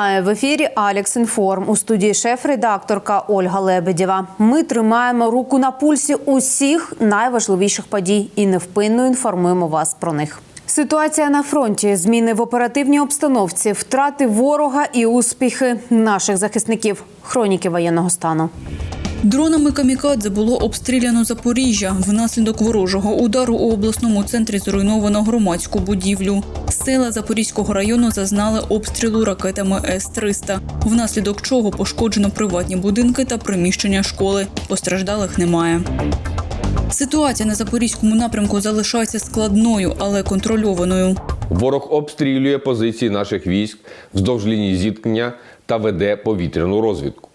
Вітаю в ефірі Алекс Інформ. У студії шеф-редакторка Ольга Лебедєва. Ми тримаємо руку на пульсі усіх найважливіших подій і невпинно інформуємо вас про них. Ситуація на фронті, зміни в оперативній обстановці, втрати ворога і успіхи наших захисників. Хроніки воєнного стану. Дронами камікадзе було обстріляно Запоріжжя. Внаслідок ворожого удару у обласному центрі зруйновано громадську будівлю. Села Запорізького району зазнали обстрілу ракетами С-300, внаслідок чого пошкоджено приватні будинки та приміщення школи. Постраждалих немає. Ситуація на запорізькому напрямку залишається складною, але контрольованою. Ворог обстрілює позиції наших військ вздовж лінії зіткнення та веде повітряну розвідку.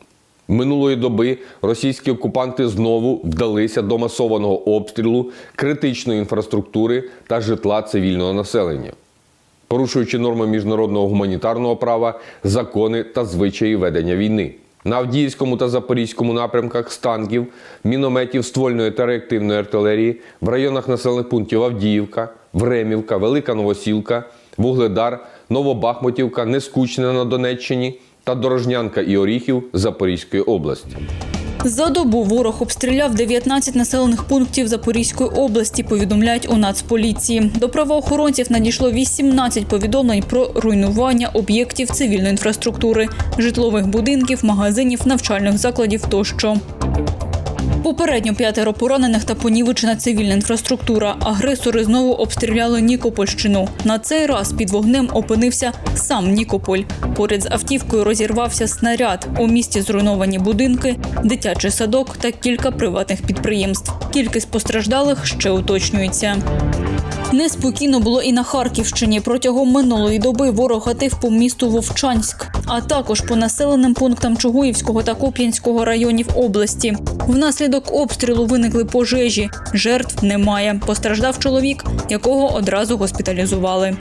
Минулої доби російські окупанти знову вдалися до масованого обстрілу критичної інфраструктури та житла цивільного населення, порушуючи норми міжнародного гуманітарного права, закони та звичаї ведення війни. На Авдіївському та Запорізькому напрямках з танків, мінометів ствольної та реактивної артилерії в районах населених пунктів Авдіївка, Времівка, Велика Новосілка, Вугледар, Новобахмотівка, Нескучне на Донеччині та Дорожнянка і Оріхів Запорізької області. За добу ворог обстріляв 19 населених пунктів Запорізької області. Повідомляють у Нацполіції. До правоохоронців надійшло 18 повідомлень про руйнування об'єктів цивільної інфраструктури, житлових будинків, магазинів, навчальних закладів тощо. Попередньо п'ятеро поранених та понівечена цивільна інфраструктура. Агресори знову обстріляли Нікопольщину. На цей раз під вогнем опинився сам Нікополь. Поряд з автівкою розірвався снаряд. У місті зруйновані будинки, дитячий садок та кілька приватних підприємств. Кількість постраждалих ще уточнюється. Неспокійно було і на Харківщині. Протягом минулої доби ворог гатив по місту Вовчанськ, а також по населеним пунктам Чугуївського та Куп'янського районів області. Внаслідок обстрілу виникли пожежі. Жертв немає. Постраждав чоловік, якого одразу госпіталізували.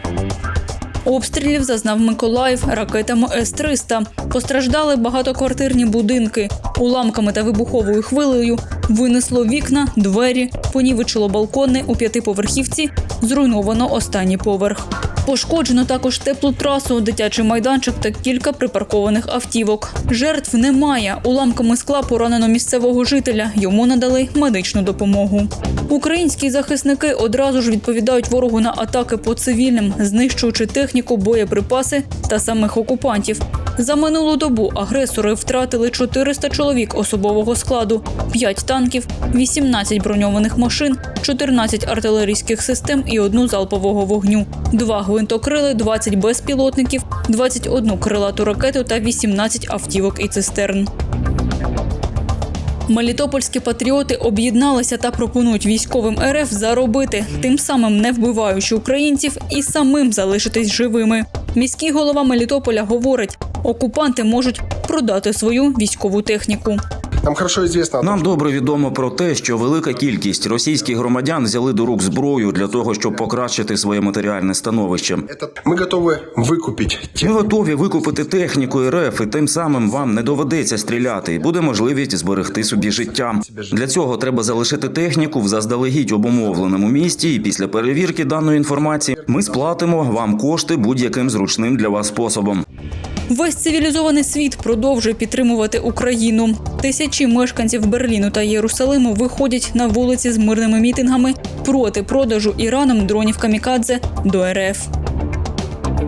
Обстрілів зазнав Миколаїв ракетами С-300. Постраждали багатоквартирні будинки. Уламками та вибуховою хвилею винесло вікна, двері, понівечило балкони у п'ятиповерхівці, зруйновано останній поверх. Пошкоджено також теплу трасу, дитячий майданчик та кілька припаркованих автівок. Жертв немає. Уламками скла поранено місцевого жителя. Йому надали медичну допомогу. Українські захисники одразу ж відповідають ворогу на атаки по цивільним, знищуючи техніку, боєприпаси та самих окупантів. За минулу добу агресори втратили 400 чоловік особового складу, 5 танків, 18 броньованих машин, 14 артилерійських систем і одну залпового вогню, два гвинтокрили, 20 безпілотників, 21 крилату ракету та 18 автівок і цистерн. Мелітопольські патріоти об'єдналися та пропонують військовим РФ заробити, тим самим не вбиваючи українців і самим залишитись живими. Міський голова Мелітополя говорить, окупанти можуть продати свою військову техніку. Нам хорошо известно о том, Нам добре відомо про те, що велика кількість російських громадян взяли до рук зброю для того, щоб покращити своє матеріальне становище. это мы готовы выкупить Ми тех, готові викупити техніку РФ, і тим самим вам не доведеться стріляти, і буде можливість зберегти собі життя. Для цього треба залишити техніку в заздалегідь обумовленому місті. І після перевірки даної інформації ми сплатимо вам кошти будь-яким зручним для вас способом. Весь цивілізований світ продовжує підтримувати Україну. Тисячі мешканців Берліну та Єрусалиму виходять на вулиці з мирними мітингами проти продажу Іраном дронів камікадзе до РФ.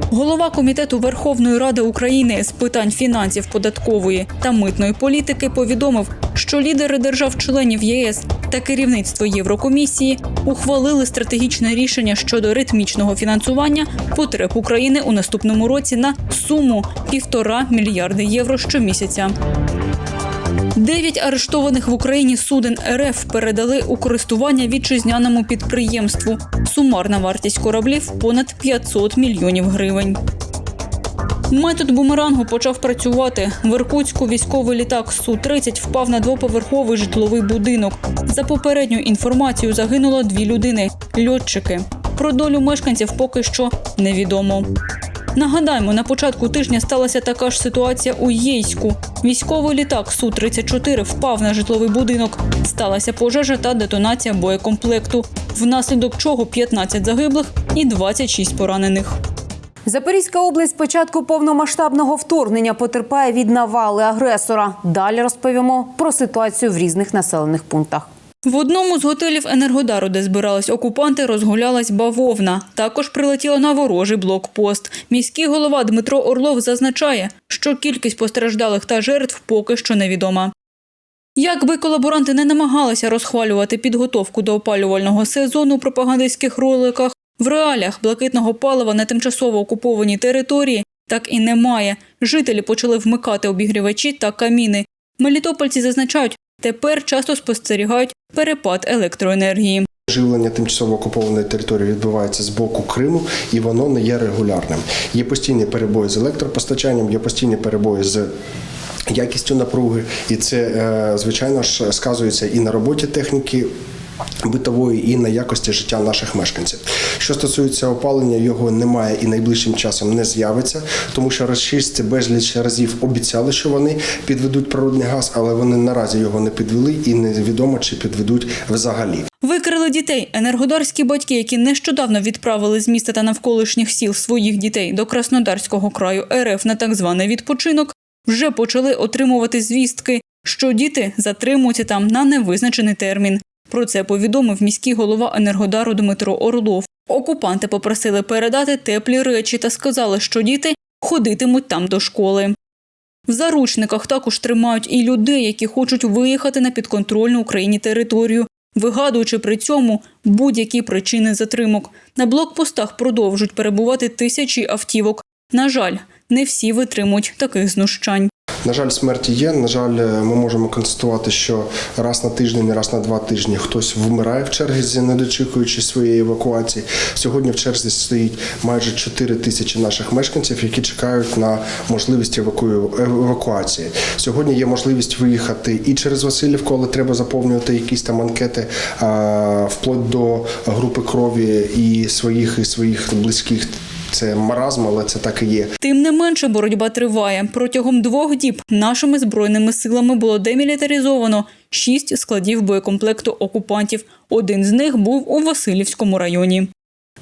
Голова комітету Верховної Ради України з питань фінансів, податкової та митної політики повідомив, що лідери держав-членів ЄС та керівництво Єврокомісії ухвалили стратегічне рішення щодо ритмічного фінансування потреб України у наступному році на суму півтора мільярди євро щомісяця. Дев'ять арештованих в Україні суден РФ передали у користування вітчизняному підприємству. Сумарна вартість кораблів понад 500 мільйонів гривень. Метод бумерангу почав працювати. В Іркутську військовий літак Су-30 впав на двоповерховий житловий будинок. За попередньою інформацією загинуло дві людини льотчики. Про долю мешканців поки що невідомо. Нагадаємо, на початку тижня сталася така ж ситуація у Єйську. Військовий літак Су-34 впав на житловий будинок. Сталася пожежа та детонація боєкомплекту, внаслідок чого 15 загиблих і 26 поранених. Запорізька область з початку повномасштабного вторгнення потерпає від навали агресора. Далі розповімо про ситуацію в різних населених пунктах. В одному з готелів Енергодару, де збирались окупанти, розгулялась бавовна. Також прилетіла на ворожий блокпост. Міський голова Дмитро Орлов зазначає, що кількість постраждалих та жертв поки що невідома. Якби колаборанти не намагалися розхвалювати підготовку до опалювального сезону у пропагандистських роликах, в реаліях блакитного палива на тимчасово окупованій території так і немає. Жителі почали вмикати обігрівачі та каміни. Мелітопольці зазначають, тепер часто спостерігають перепад електроенергії. Живлення тимчасово окупованої території відбувається з боку Криму, і воно не є регулярним. Є постійні перебої з електропостачанням, є постійні перебої з. Якістю напруги, і це е, звичайно ж сказується і на роботі техніки битової, і на якості життя наших мешканців. Що стосується опалення, його немає і найближчим часом не з'явиться, тому що розчистці безліч разів обіцяли, що вони підведуть природний газ, але вони наразі його не підвели, і невідомо чи підведуть взагалі. Викрили дітей. Енергодарські батьки, які нещодавно відправили з міста та навколишніх сіл своїх дітей до Краснодарського краю РФ на так званий відпочинок, вже почали отримувати звістки, що діти затримуються там на невизначений термін. Про це повідомив міський голова Енергодару Дмитро Орлов. Окупанти попросили передати теплі речі та сказали, що діти ходитимуть там до школи. В заручниках також тримають і людей, які хочуть виїхати на підконтрольну Україні територію, вигадуючи при цьому будь-які причини затримок. На блокпостах продовжують перебувати тисячі автівок. На жаль, не всі витримують таких знущань. На жаль, смерті є. На жаль, е, ми можемо констатувати, що раз на тиждень, раз на два тижні хтось вмирає в черзі, не дочікуючи своєї евакуації. Сьогодні в черзі стоїть майже 4 тисячі наших мешканців, які чекають на можливість еваку- евакуації. Сьогодні є можливість виїхати і через Васильівку, але треба заповнювати якісь там анкети а, вплоть до групи крові і своїх і своїх близьких. Це маразм, але це так і є. Тим не менше, боротьба триває. Протягом двох діб нашими збройними силами було демілітаризовано шість складів боєкомплекту окупантів. Один з них був у Васильівському районі.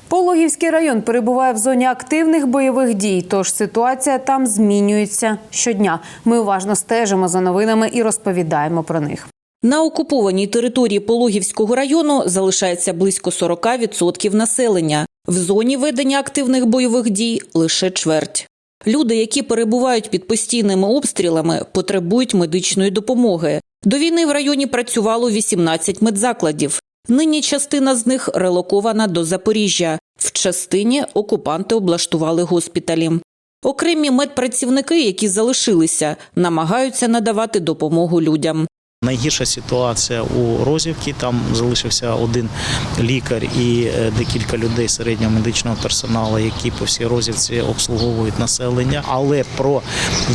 Пологівський район перебуває в зоні активних бойових дій, тож ситуація там змінюється щодня. Ми уважно стежимо за новинами і розповідаємо про них. На окупованій території Пологівського району залишається близько 40% населення. В зоні ведення активних бойових дій лише чверть. Люди, які перебувають під постійними обстрілами, потребують медичної допомоги. До війни в районі працювало 18 медзакладів. Нині частина з них релокована до Запоріжжя. В частині окупанти облаштували госпіталі. Окремі медпрацівники, які залишилися, намагаються надавати допомогу людям. Найгірша ситуація у Розівці. Там залишився один лікар і е, декілька людей середнього медичного персоналу, які по всій Розівці обслуговують населення. Але про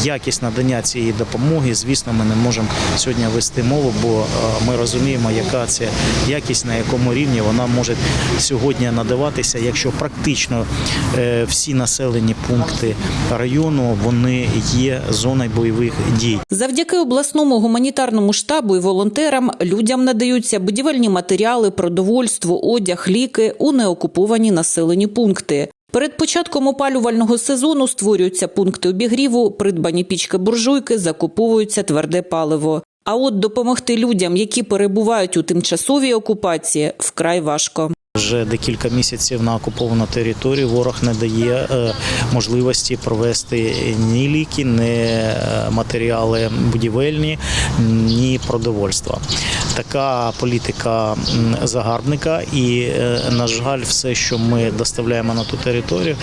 якість надання цієї допомоги, звісно, ми не можемо сьогодні вести мову, бо е, ми розуміємо, яка це якість, на якому рівні вона може сьогодні надаватися, якщо практично е, всі населені пункти району вони є зоною бойових дій. Завдяки обласному гуманітарному штабу і волонтерам людям надаються будівельні матеріали, продовольство, одяг, ліки у неокуповані населені пункти. Перед початком опалювального сезону створюються пункти обігріву, придбані пічки-буржуйки, закуповується тверде паливо. А от допомогти людям, які перебувають у тимчасовій окупації, вкрай важко. Вже декілька місяців на окуповану територію ворог не дає е, можливості провести ні ліки, ні е, матеріали будівельні, ні продовольства. Така політика загарбника, і е, на жаль, все, що ми доставляємо на ту територію,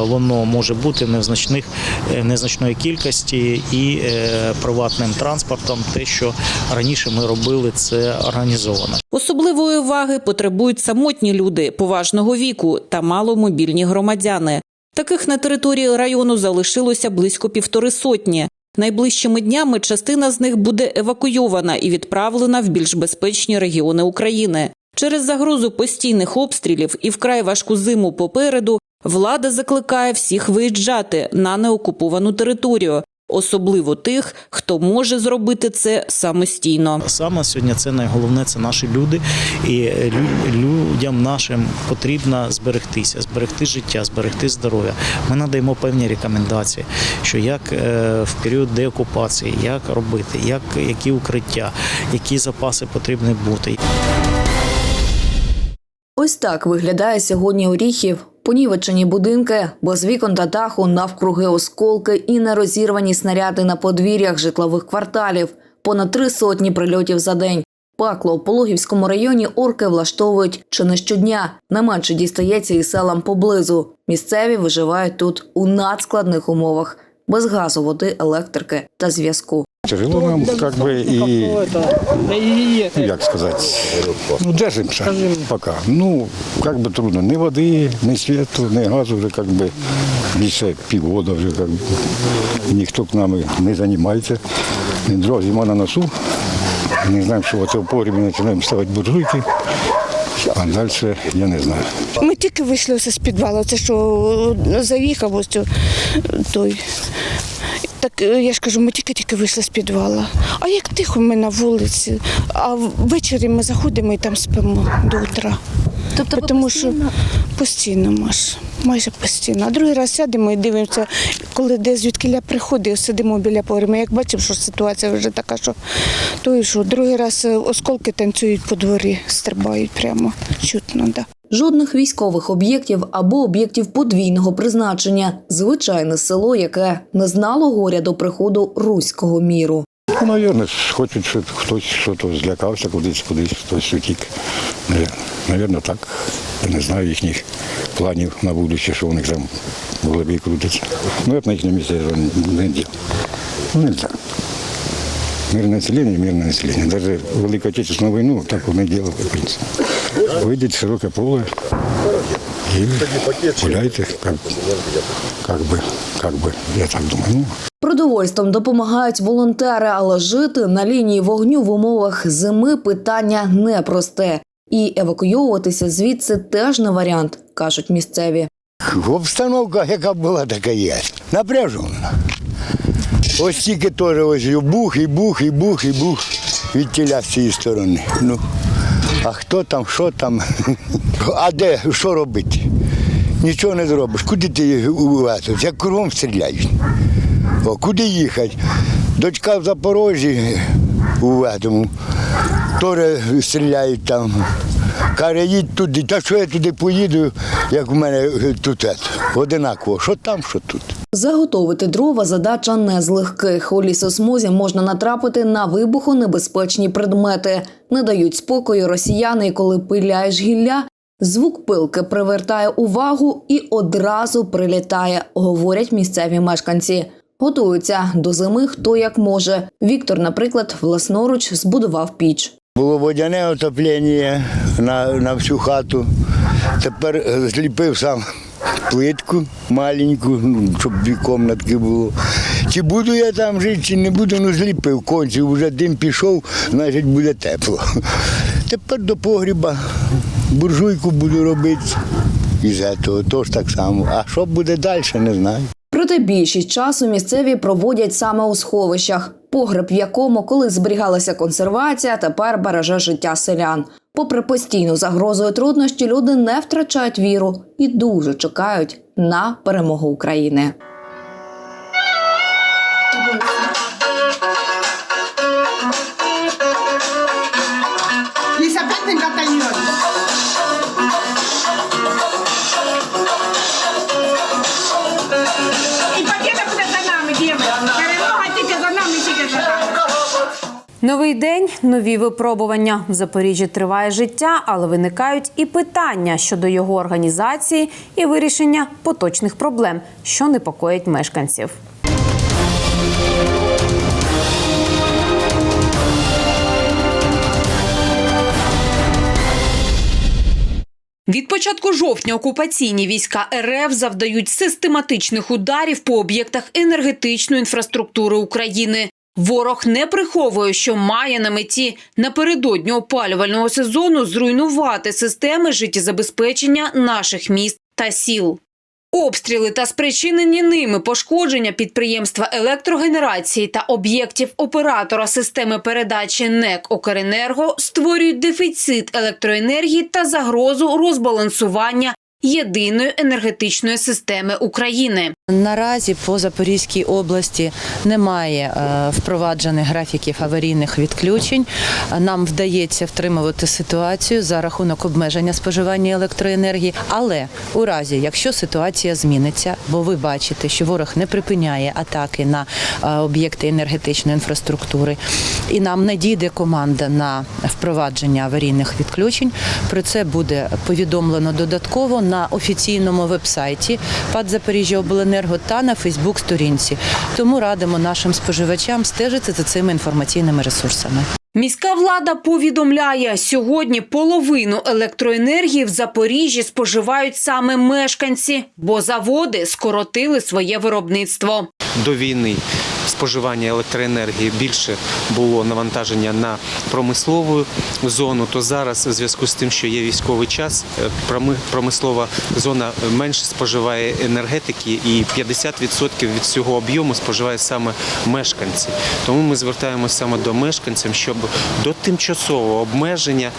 воно може бути не в е, незначної кількості і приватним транспортом. Те, що раніше ми робили, це організовано. Особливої уваги потребують самотні люди поважного віку та маломобільні громадяни. Таких на території району залишилося близько півтори сотні. Найближчими днями частина з них буде евакуйована і відправлена в більш безпечні регіони України. Через загрозу постійних обстрілів і вкрай важку зиму попереду влада закликає всіх виїжджати на неокуповану територію, особливо тих, хто може зробити це самостійно. Саме сьогодні це найголовне це наші люди, і людям нашим потрібно зберегтися, зберегти життя, зберегти здоров'я. Ми надаємо певні рекомендації, що як е, в період деокупації, як робити, як які укриття, які запаси потрібні бути. Ось так виглядає сьогодні Оріхів. Понівечені будинки, без вікон та даху, навкруги осколки і нерозірвані снаряди на подвір'ях житлових кварталів. Понад три сотні прильотів за день. Пакло у Пологівському районі орки влаштовують чи не щодня. Не менше дістається і селам поблизу. Місцеві виживають тут у надскладних умовах, без газу, води, електрики та зв'язку. Тяжело нам, как бы, и, ну, як сказать, ну, держимся пока. Ну, как бы трудно. Ни води, ни світу, ни газу вже, как бы, більше півгода вже, как бы, ніхто к нами не займається. Дров зима на носу. Не знаємо, що оце в погрібі починаємо ставити буржуйки, а далі я не знаю. Ми тільки вийшли ось з підвалу, це що заїхав ось цю- той. так е, я ж кажу, ми тільки-тільки вийшли з підвала. А як тихо ми на вулиці, а ввечері ми заходимо і там спимо до утра. Тобто Тому що постійно Маш, майже постійно. А другий раз сядемо і дивимося, коли де звідкиля приходить, сидимо біля погребу. Як бачимо, що ситуація вже така, що то і що. Другий раз е, осколки танцюють по дворі, стрибають прямо чутно. Да. Жодних військових об'єктів або об'єктів подвійного призначення звичайне село, яке не знало горя до приходу руського міру. Ну, наверное, хочуть, щоб хтось щось злякався кудись, кудись, хтось утік. Наверное, так. Я не знаю їхніх планів на будущее, що у них там в голові крутиться. Ну, я б на їхньому місці не діл. Ну. Мирне населення, мирне населення. Навіть Велику Отечественну війну так вони робили, в принципі. Вийдіть в широке поле і гуляйте, як, як би, як би, я так думаю. Ну, Продовольством допомагають волонтери, але жити на лінії вогню в умовах зими питання непросте. І евакуйовуватися звідси теж не варіант, кажуть місцеві. Обстановка, яка була, така є. Напряжена. Ось тільки теж ось бух, і бух, і бух, і бух від тіля з цієї сторони. Ну, а хто там, що там? А де, що робити? Нічого не зробиш. Куди ти увезеш? Як кругом стріляють. О, куди їхати? Дочка в Запорожжі у этому, теж стріляють там. Каже, їдь туди. Та що я туди поїду, як в мене тут одинаково. Що там, що тут. Заготовити дрова задача не з легких. У лісосмузі можна натрапити на вибухонебезпечні предмети. Не дають спокою росіяни, коли пиляєш гілля. Звук пилки привертає увагу і одразу прилітає, говорять місцеві мешканці. Готуються до зими хто як може. Віктор, наприклад, власноруч збудував піч. Було водяне отоплення на, на всю хату. Тепер е, зліпив сам плитку маленьку, ну, щоб дві кімнатки було. Чи буду я там жити, чи не буду, ну зліпив. Кончив, вже дим пішов, значить буде тепло. Тепер до погріба буржуйку буду робити із цього, теж так само. А що буде далі, не знаю. Проте більшість часу місцеві проводять саме у сховищах, погреб в якому, коли зберігалася консервація, тепер береже життя селян. Попри постійну загрозу і труднощі, люди не втрачають віру і дуже чекають на перемогу України. Новий день, нові випробування. В Запоріжжі триває життя, але виникають і питання щодо його організації і вирішення поточних проблем, що непокоїть мешканців. Від початку жовтня окупаційні війська РФ завдають систематичних ударів по об'єктах енергетичної інфраструктури України. Ворог не приховує, що має на меті напередодні опалювального сезону зруйнувати системи життєзабезпечення наших міст та сіл. Обстріли та спричинені ними пошкодження підприємства електрогенерації та об'єктів оператора системи передачі НЕК «Укренерго» створюють дефіцит електроенергії та загрозу розбалансування єдиної енергетичної системи України. Наразі по Запорізькій області немає е, впроваджених графіків аварійних відключень. Нам вдається втримувати ситуацію за рахунок обмеження споживання електроенергії. Але у разі, якщо ситуація зміниться, бо ви бачите, що ворог не припиняє атаки на е, об'єкти енергетичної інфраструктури, і нам не дійде команда на впровадження аварійних відключень. Про це буде повідомлено додатково на офіційному вебсайті ПАД Запоріжжя Обленерго та на Фейсбук-сторінці. Тому радимо нашим споживачам стежити за цими інформаційними ресурсами. Міська влада повідомляє, сьогодні половину електроенергії в Запоріжжі споживають саме мешканці, бо заводи скоротили своє виробництво. до війни споживання електроенергії більше було навантаження на промислову зону, то зараз у зв'язку з тим, що є військовий час, е, проми- промислова зона менше споживає енергетики і 50% від цього об'єму споживає саме мешканці. Тому ми звертаємося саме до мешканців, щоб до тимчасового обмеження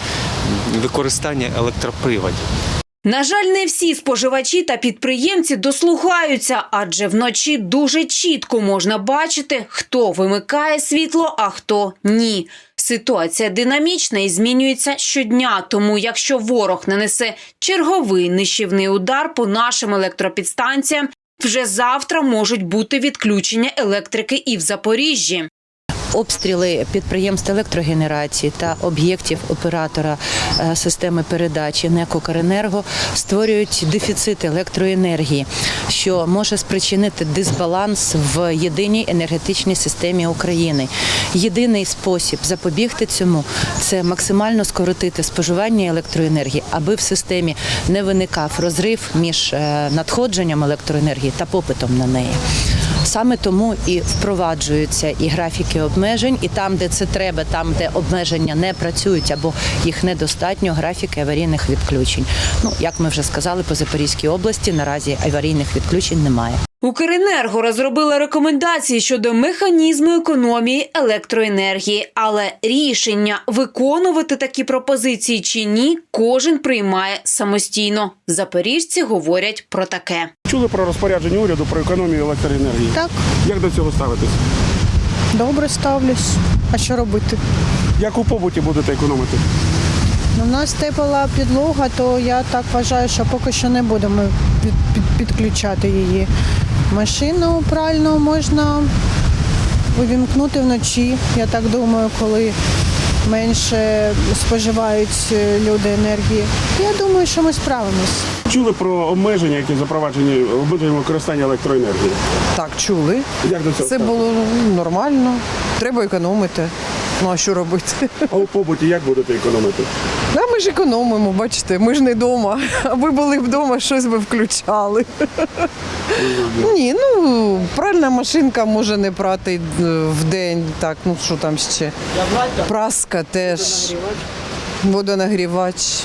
використання електроприводів. На жаль, не всі споживачі та підприємці дослухаються, адже вночі дуже чітко можна бачити, хто вимикає світло, а хто ні. Ситуація динамічна і змінюється щодня. Тому, якщо ворог нанесе черговий нищівний удар по нашим електропідстанціям, вже завтра можуть бути відключення електрики і в Запоріжжі. Обстріли підприємств електрогенерації та об'єктів оператора е, системи передачі НЕК «Укренерго» створюють дефіцит електроенергії, що може спричинити дисбаланс в єдиній енергетичній системі України. Єдиний спосіб запобігти цьому це максимально скоротити споживання електроенергії, аби в системі не виникав розрив між е, надходженням електроенергії та попитом на неї. Саме тому і впроваджуються і графіки обмежень, і там, де це треба, там, де обмеження не працюють або їх недостатньо, графіки аварійних відключень. Ну як ми вже сказали, по Запорізькій області наразі аварійних відключень немає. Укренерго розробила рекомендації щодо механізму економії електроенергії, але рішення виконувати такі пропозиції чи ні, кожен приймає самостійно. Запоріжці говорять про таке. Чули про розпорядження уряду про економію електроенергії? Так, Як до цього ставитись? добре ставлюсь. А що робити? Як у побуті будете економити? Ну, У нас тепла підлога, то я так вважаю, що поки що не будемо під, під- підключати її. Машину пральну можна увімкнути вночі, я так думаю, коли менше споживають е, люди енергії. Я думаю, що ми справимось. Чули про обмеження, які запроваджені обмеження використання електроенергії? Так, чули. Як до цього? Це було нормально. Треба економити. Ну а що робити? А у побуті як будете економити? Да, ми ж економимо, бачите, ми ж не вдома. Аби були вдома, щось би включали. Ні, ну пральна машинка може не прати е, в день. Так, ну що там ще? Праска теж. Водонагрівач.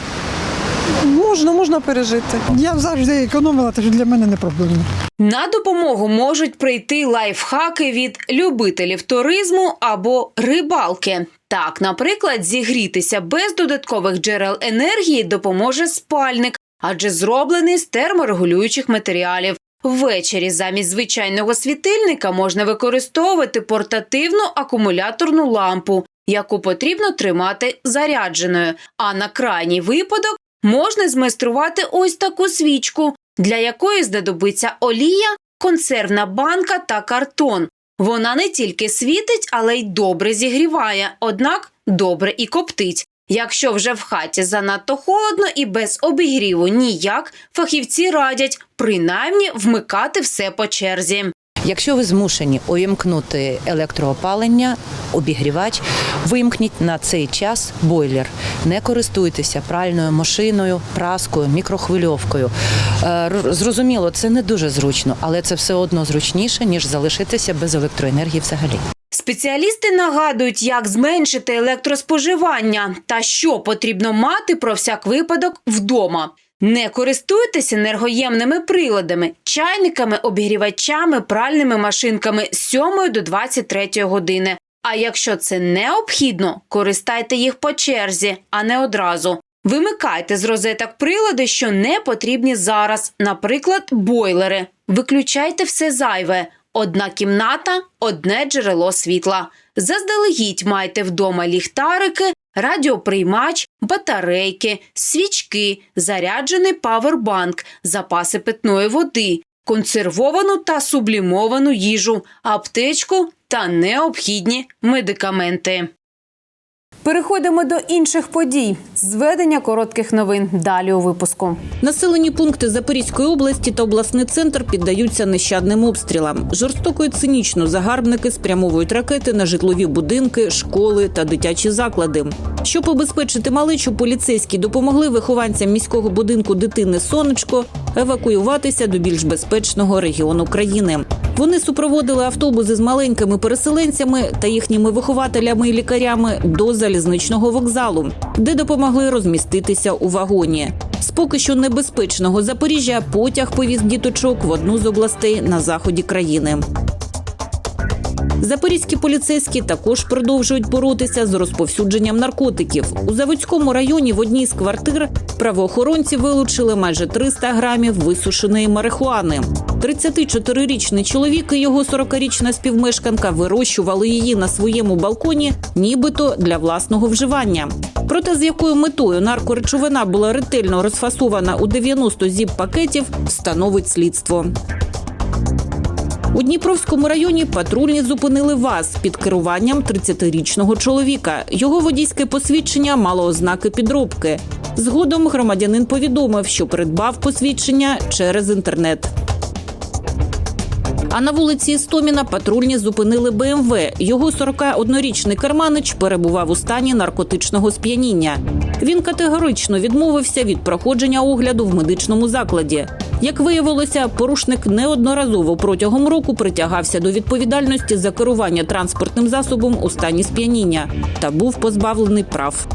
Можна, можна пережити. Я завжди економила, тож для мене не проблема. На допомогу можуть прийти лайфхаки від любителів туризму або рибалки. Так, наприклад, зігрітися без додаткових джерел енергії допоможе спальник, адже зроблений з терморегулюючих матеріалів. Ввечері замість звичайного світильника можна використовувати портативну акумуляторну лампу, яку потрібно тримати зарядженою. А на крайній випадок можна змайструвати ось таку свічку, для якої знадобиться олія, консервна банка та картон. Вона не тільки світить, але й добре зігріває, однак добре і коптить. Якщо вже в хаті занадто холодно і без обігріву ніяк, фахівці радять принаймні вмикати все по черзі. Якщо ви змушені увімкнути електроопалення, обігрівач, вимкніть на цей час бойлер. Не користуйтеся пральною машиною, праскою, мікрохвильовкою. Е, Зрозуміло, це не дуже зручно, але це все одно зручніше, ніж залишитися без електроенергії взагалі. Спеціалісти нагадують, як зменшити електроспоживання та що потрібно мати про всяк випадок вдома. Не користуйтесь енергоємними приладами, чайниками, обігрівачами, пральними машинками з 7 до 23 години. А якщо це необхідно, користайте їх по черзі, а не одразу. Вимикайте з розеток прилади, що не потрібні зараз, наприклад, бойлери. Виключайте все зайве. Одна кімната, одне джерело світла. Заздалегідь майте вдома ліхтарики, радіоприймач, батарейки, свічки, заряджений павербанк, запаси питної води, консервовану та сублімовану їжу, аптечку та необхідні медикаменти. Переходимо до інших подій. Зведення коротких новин далі у випуску. Населені пункти Запорізької області та обласний центр піддаються нещадним обстрілам. Жорстоко і цинічно загарбники спрямовують ракети на житлові будинки, школи та дитячі заклади. Щоб обезпечити малечу, поліцейські допомогли вихованцям міського будинку дитини Сонечко евакуюватися до більш безпечного регіону країни. Вони супроводили автобуси з маленькими переселенцями та їхніми вихователями і лікарями до залізничного вокзалу, де допомогли розміститися у вагоні. З поки що небезпечного Запоріжжя потяг повіз діточок в одну з областей на заході країни. Запорізькі поліцейські також продовжують боротися з розповсюдженням наркотиків. У Заводському районі в одній з квартир правоохоронці вилучили майже 300 грамів висушеної марихуани. 34-річний чоловік і його 40-річна співмешканка вирощували її на своєму балконі, нібито для власного вживання. Проте з якою метою наркоречовина була ретельно розфасована у 90 зіп пакетів, встановить слідство. У Дніпровському районі патрульні зупинили ВАЗ під керуванням 30-річного чоловіка. Його водійське посвідчення мало ознаки підробки. Згодом громадянин повідомив, що придбав посвідчення через інтернет. А на вулиці Істоміна патрульні зупинили БМВ. Його 41-річний керманич перебував у стані наркотичного сп'яніння. Він категорично відмовився від проходження огляду в медичному закладі. Як виявилося, порушник неодноразово протягом року притягався до відповідальності за керування транспортним засобом у стані сп'яніння та був позбавлений прав.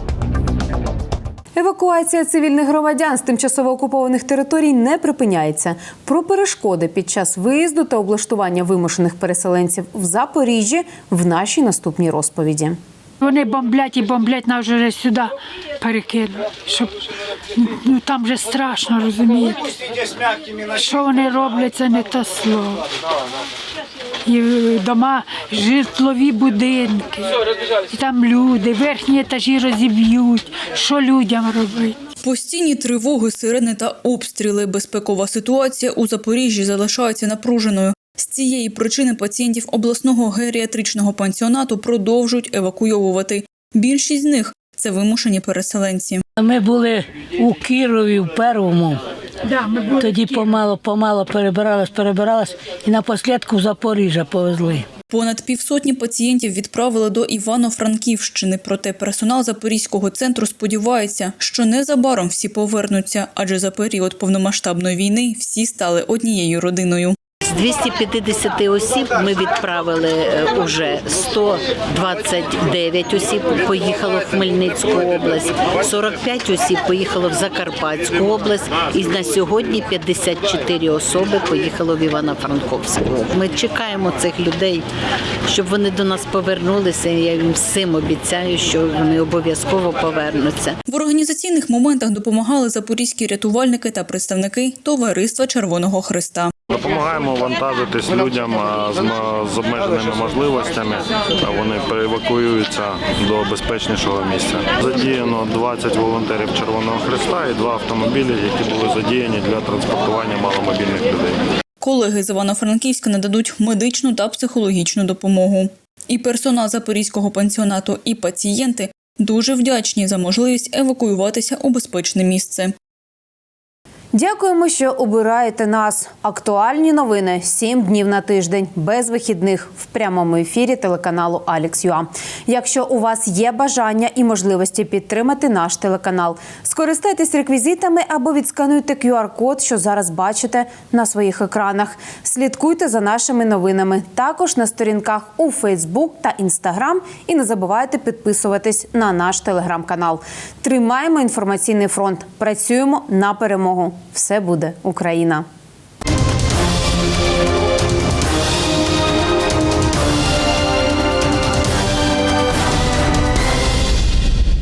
Евакуація цивільних громадян з тимчасово окупованих територій не припиняється. Про перешкоди під час виїзду та облаштування вимушених переселенців в Запоріжжі в нашій наступній розповіді. Вони бомблять і бомблять нас вже сюди перекинули. Щоб ну там вже страшно розумієте. Що вони роблять, це не те слово. І е, дома, житлові будинки, і там люди, верхні етажі розіб'ють. Що людям робити? Постійні тривоги, сирени та обстріли. Безпекова ситуація у Запоріжжі залишається напруженою. З цієї причини пацієнтів обласного геріатричного пансіонату продовжують евакуйовувати. Більшість з них це вимушені переселенці. Ми були у Кірові в першому. Тоді помало, помало перебиралась, перебиралась і напослідку в Запоріжжя повезли. Понад півсотні пацієнтів відправили до Івано-Франківщини. Проте персонал Запорізького центру сподівається, що незабаром всі повернуться, адже за період повномасштабної війни всі стали однією родиною. З 250 осіб ми відправили е, уже 129 осіб поїхало в Хмельницьку область, 45 осіб поїхало в Закарпатську область, і на сьогодні 54 особи поїхало в Івано-Франковську. Ми чекаємо цих людей, щоб вони до нас повернулися. Я їм всім обіцяю, що вони обов'язково повернуться. В організаційних моментах допомагали запорізькі рятувальники та представники Товариства Червоного Христа. Допомагаємо вантажитись людям з, обмеженими можливостями. Вони евакуюються до безпечнішого місця. Задіяно 20 волонтерів Червоного Христа і два автомобілі, які були задіяні для транспортування маломобільних людей. Колеги з Івано-Франківська нададуть медичну та психологічну допомогу. І персонал запорізького пансіонату, і пацієнти дуже вдячні за можливість евакуюватися у безпечне місце. Дякуємо, що обираєте нас. Актуальні новини сім днів на тиждень, без вихідних в прямому ефірі телеканалу Алекс.Юа. Якщо у вас є бажання і можливості підтримати наш телеканал, скористайтесь реквізитами або відскануйте QR-код, що зараз бачите на своїх екранах. Слідкуйте за нашими новинами, також на сторінках у Facebook та Instagram. І не забувайте підписуватись на наш телеграм-канал. Тримаємо інформаційний фронт. Працюємо на перемогу. Все буде Україна.